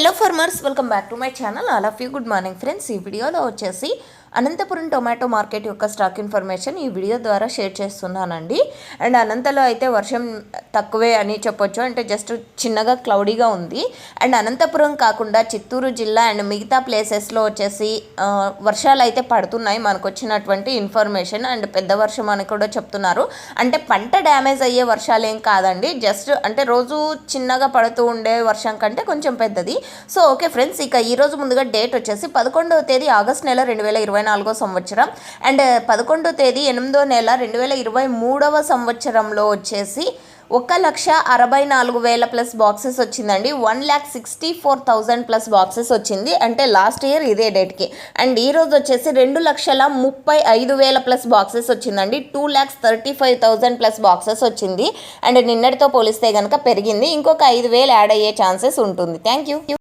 Hello farmers welcome back to my channel all of you good morning friends ఈ వీడియోలో వచ్చేసి Anantapuram tomato market యొక్క stock information ఈ video ద్వారా షేర్ చేస్తున్నానండి. అండ్ అనంతలో అయితే వర్షం తక్కువే అని చెప్పొచ్చు. అంటే జస్ట్ చిన్నగా క్లౌడీగా ఉంది. అండ్ అనంతపురం కాకుండా చిత్తూరు జిల్లా అండ్ మిగతా ప్లేసెస్లో వచ్చేసి వర్షాలు అయితే పడుతున్నాయి మనకు వచ్చినటువంటి ఇన్ఫర్మేషన్. అండ్ పెద్ద వర్షం అని కూడా చెప్తున్నారు. అంటే పంట డ్యామేజ్ అయ్యే వర్షాలు ఏం కాదండి. జస్ట్ అంటే రోజు చిన్నగా పడుతూ ఉండే వర్షం కంటే కొంచెం పెద్దది. సో ఓకే ఫ్రెండ్స్ ఇక ఈరోజు ముందుగా డేట్ వచ్చేసి పదకొండవ తేదీ ఆగస్ట్ నెల రెండు వేల ఇరవై నాలుగో సంవత్సరం. అండ్ పదకొండో తేదీ ఎనిమిదో నెల రెండు వేల ఇరవై మూడవ సంవత్సరంలో వచ్చేసి ఒక లక్ష అరవై నాలుగు వేల ప్లస్ బాక్సెస్ వచ్చిందండి. One lakh sixty four thousand plus boxes వచ్చింది. అంటే లాస్ట్ ఇయర్ ఇదే డేట్కి. అండ్ ఈ రోజు వచ్చేసి రెండు లక్షల ముప్పై ఐదు వేల ప్లస్ బాక్సెస్ వచ్చిందండి. Two lakhs thirty five thousand plus boxes వచ్చింది. అండ్ నిన్నటితో పోలిస్తే కనుక పెరిగింది. ఇంకొక ఐదు వేలు యాడ్ అయ్యే ఛాన్సెస్ ఉంటుంది. Thank you.